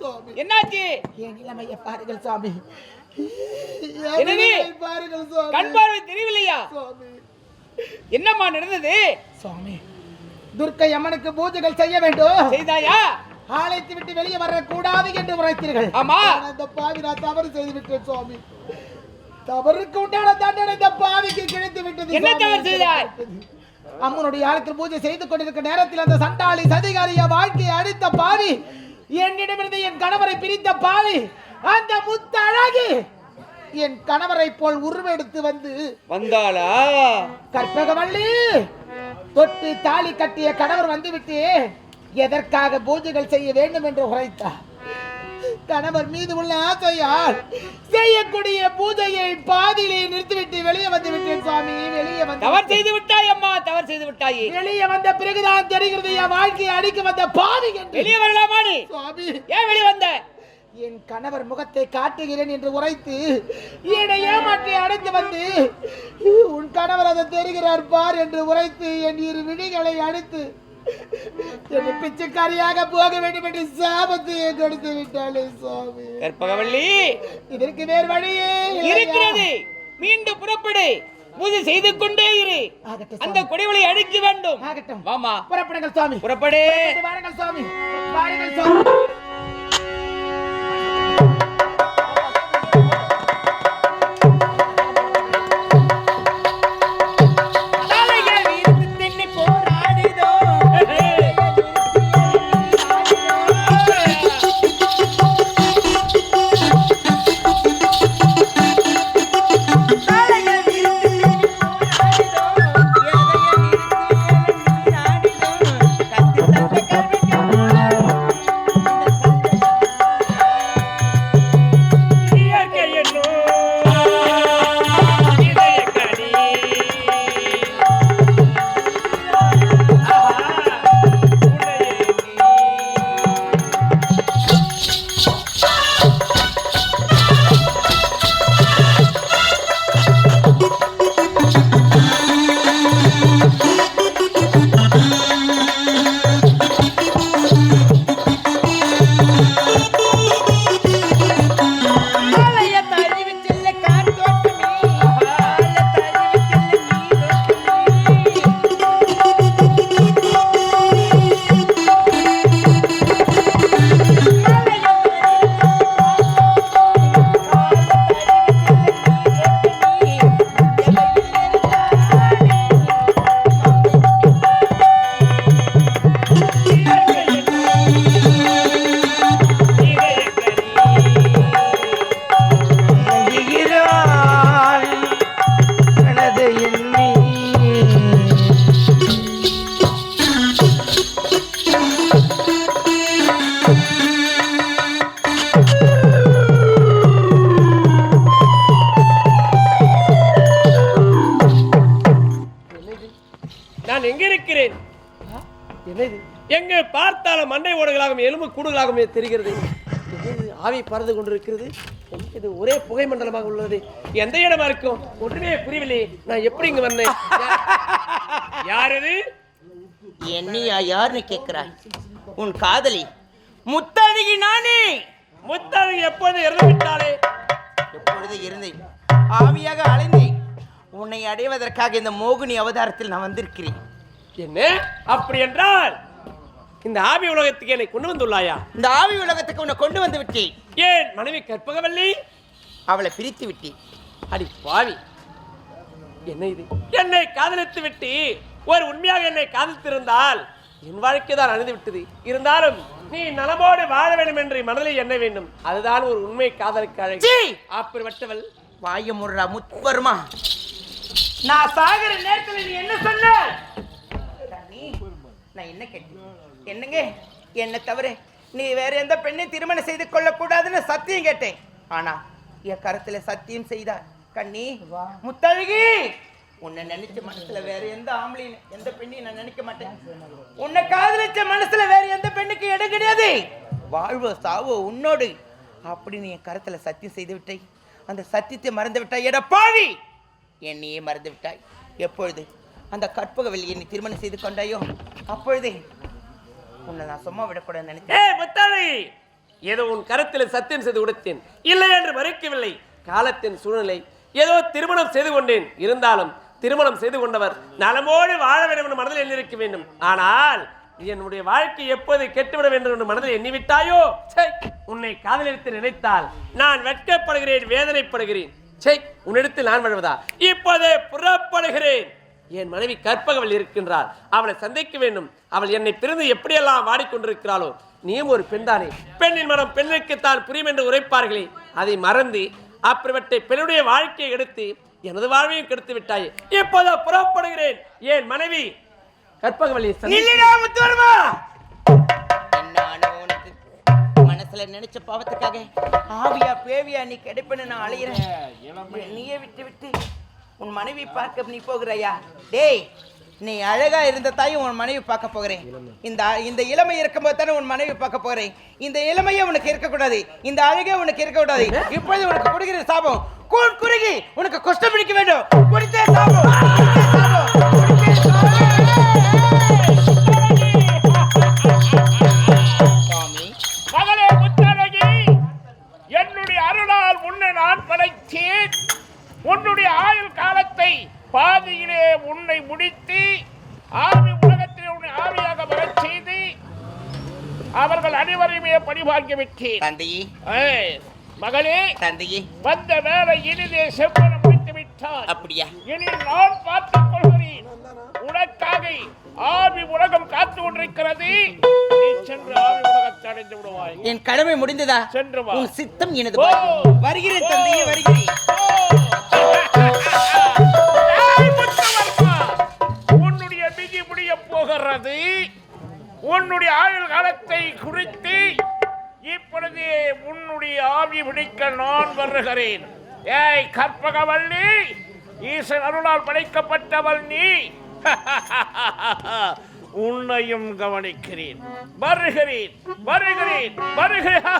சுவாமி. என்னாச்சு? என் நிலைமையை பாருங்கள் சுவாமி. கண் பார்வை தெரியவில்லையா? என்னம்மா நடந்தது? சுவாமி துர்க்கை அம்மனுக்கு பூஜைகள் செய்ய வேண்டும். செய்தாயா? ஆலயத்தை விட்டு வெளியே வரக்கூடாது என்று உரைத்தீர்கள். ஆமா. இந்த பாவி நான் தவறு செய்து விட்டேன் சுவாமி. தவறுக்கு உண்டான தண்டனை இந்த பாவிக்கு கிடைத்து விட்டது என்ன. தவறு செய்தார்? அம்மனுடைய ஆலயத்தில் பூஜை செய்து கொண்டிருக்க நேரத்தில் அந்த சண்டாளி சதிகாரிய வாழ்க்கையை அடித்த பாவி என்னிடமிருந்து என் கணவரை பிரித்த பாவி அந்த முத்தழகி என் கணவரை போல் உருவெடுத்து வந்து வந்தாளா? கற்பகவள்ளி தொட்டு தாலி கட்டிய கணவர் வந்துவிட்டு எதற்காக பூஜைகள் செய்ய வேண்டும் என்று உரைத்தார். கணவர் மீது உள்ள ஆசையால் செய்யக்கூடிய பூஜையை பாதியிலே நிறுத்திவிட்டு வெளியே வந்து விட்டேன் சுவாமி. வெளியே வந்து தவறு செய்து விட்டாய் அம்மா தவறு செய்து விட்டாயே. வெளியே வந்த பிறகுதான் தெரிகிறது என் வாழ்க்கையை அடிக்க வந்த பாவி என்று. வெளியே வரலாமா நீ சுவாமி. ஏன் வெளியே வந்த? என் கணவர் முகத்தை காட்டுகிறேன் என்று உரைத்து என்னை ஏமாற்றி அடைத்து வந்து உன் கணவர் அதை தெரிகிறார் பார் என்று உரைத்து என் இரு விழிகளை அடித்து என்னை பிச்சைக்காரியாக போக வேண்டும் என்று சாபத்தை கொடுத்து விட்டாளே சுவாமி. கற்பகவல்லி. இதற்கு வேறு வழியே? இருக்கிறது. மீண்டும் புறப்படு. பூஜை செய்து கொண்டே இரு. அந்த. கொடிவளை அழிக்க வேண்டும். ஆகட்டும். வாமா. புறப்படுங்கள் சுவாமி. புறப்படு. வாருங்கள் சுவாமி. வாருங்கள் சுவாமி. எங்கே பார்த்தாலும் மண்டை ஓடுகளாகவும் எலும்பு கூடுகளாகவும் தெரிகிறது. ஆவி பறந்து கொண்டிருக்கிறது. இது ஒரே புகை மண்டலமாக உள்ளது. எந்த இடமா இருக்கும்? ஒன்றுமே புரியவில்லை. நான் எப்படி இங்க வந்தேன்? யார் இது என்னையா யாருன்னு கேட்கிறாய்? உன் காதலி. முத்தழகி நானே. முத்தாளி எப்போது இறந்து விட்டாலே எப்பொழுது இருந்தேன்? ஆவியாக அலைந்தேன். உன்னை அடைவதற்காக இந்த மோகினி அவதாரத்தில் நான் வந்திருக்கிறேன். என்ன? அப்படி என்றால் இந்த ஆவி உலகத்துக்கு என்னை கொண்டு வந்துள்ளாயா? இந்த ஆவி உலகத்துக்கு உன்னை கொண்டு வந்து விட்டேன். ஏன் மனைவி கற்பகவல்லி? அவளை பிரித்து விட்டேன். அடி பாவி. என்ன இது? என்னை காதலித்து விட்டு ஒரு உண்மையாக என்னை காதலித்திருந்தால் என் வாழ்க்கை தான் அழிந்து விட்டது. இருந்தாலும் நீ நலமோடு வாழ வேண்டும் என்று மனதில் எண்ண வேண்டும். அதுதான் ஒரு உண்மை காதலுக்கு அழகு! அப்படிப்பட்டவள் வாய முடுறா முத்வர்மா நான் சாகிற நேரத்துல நீ என்ன சொன்ன ராணி, நான் என்ன கேட்டேன் என்னங்க? என்ன தவிர நீ வேற எந்த பெண்ணை திருமணம் செய்து கொள்ள கூடாதுன்னு சத்தியம் கேட்டேன். ஆனா என் கருத்துல சத்தியம் செய்தார். கண்ணி முத்தழகி! உன்னை நினைச்ச மனசுல வேற எந்த ஆம்பளையும் எந்த பெண்ணையும் நான் நினைக்க மாட்டேன். உன்னை காதலிச்ச மனசுல வேற எந்த பெண்ணுக்கு இடம் கிடையாது. வாழ்வோ சாவோ உன்னோடு. அப்படின்னு என் கருத்துல சத்தியம் செய்து விட்டாய். அந்த சத்தியத்தை மறந்து விட்டாய். எட பாவி! என்னையே மறந்து விட்டாய். எப்பொழுது அந்த கற்பகவல்லி என்னை திருமணம் செய்து கொண்டாயோ அப்பொழுதே உன்னை நான் சும்மா விடக்கூடாதுன்னு நினைச்சேன். ஏய் முத்தாளி! ஏதோ உன் கருத்தில் சத்தியம் செய்து கொடுத்தேன் இல்லை என்று மறுக்கவில்லை. காலத்தின் சூழ்நிலை ஏதோ திருமணம் செய்து கொண்டேன். இருந்தாலும் திருமணம் செய்து கொண்டவர் நலமோடு வாழ வேண்டும் என்று மனதில் எண்ணிருக்க வேண்டும். ஆனால் என்னுடைய வாழ்க்கை எப்போது கெட்டுவிட வேண்டும் என்று மனதில் எண்ணிவிட்டாயோ? சை உன்னை காதலித்து நினைத்தால் நான் வெட்கப்படுகிறேன் வேதனைப்படுகிறேன். சை உன்னிடத்தில் நான் வாழ்வதா? இப்போதே புறப்படுகிறேன். என் மனைவி கற்பகவள் இருக்கின்றாள். அவளை சந்திக்க வேண்டும். அவள் என்னை பிரிந்து எப்படியெல்லாம் வாடிக்கொண்டிருக்கிறாளோ நீயும் ஒரு பெண்தானே. பெண்ணின் மனம் பெண்ணுக்குத்தான் புரியும் என்று உரைப்பார்களே. அதை மறந்து அப்படிப்பட்ட பெண்ணுடைய வாழ்க்கையை எடுத்து எனது வாழ்வையும் கெடுத்து விட்டாயே. இப்போதோ புறப்படுகிறேன். என் மனைவி கற்பகவள்ளி மனசுல நினைச்ச பாவத்துக்காக ஆவியா பேவியா நீ கிடைப்பேன்னு நான் அலையிறேன். நீயே விட்டு விட்டு உன் மனைவி பார்க்க நீ போகிறாயா? டேய் நீ அழகா இருந்த தாயும் உன் மனைவி பார்க்க போகிறேன். இந்த இந்த இளமை இருக்கும்போது தானே உன் மனைவி பார்க்க போகிறேன். இந்த இளமையே உனக்கு இருக்கக்கூடாது. இந்த அழகே உனக்கு இருக்கக்கூடாது. இப்பொழுது உனக்கு கொடுக்கிற சாபம் குறுகி உனக்கு குஷ்டம் பிடிக்க வேண்டும். குடித்தே சாபம். விட்டேன் தந்தையே மகளே தந்தையே வந்த வேலை இனிதே செவ்வனம் முடித்து விட்டார் அப்படியா? இனி நான் பார்த்துக் கொள்கிறேன். உனக்காக ஆவி உலகம் காத்து கொண்டிருக்கிறது. நீ சென்று ஆவி உலகத்தை அடைந்து விடுவாய். என் கடமை முடிந்ததா? சென்று வா. உன் சித்தம் எனது. வருகிறேன் தந்தையே வருகிறேன். நான் வருகிறேன். ஏய் கற்பகவள்ளி ஈசன் அருளால் படைக்கப்பட்டவள் நீ. உன்னையும் கவனிக்கிறேன். வருகிறேன் வருகிறேன் வருகிறேன்.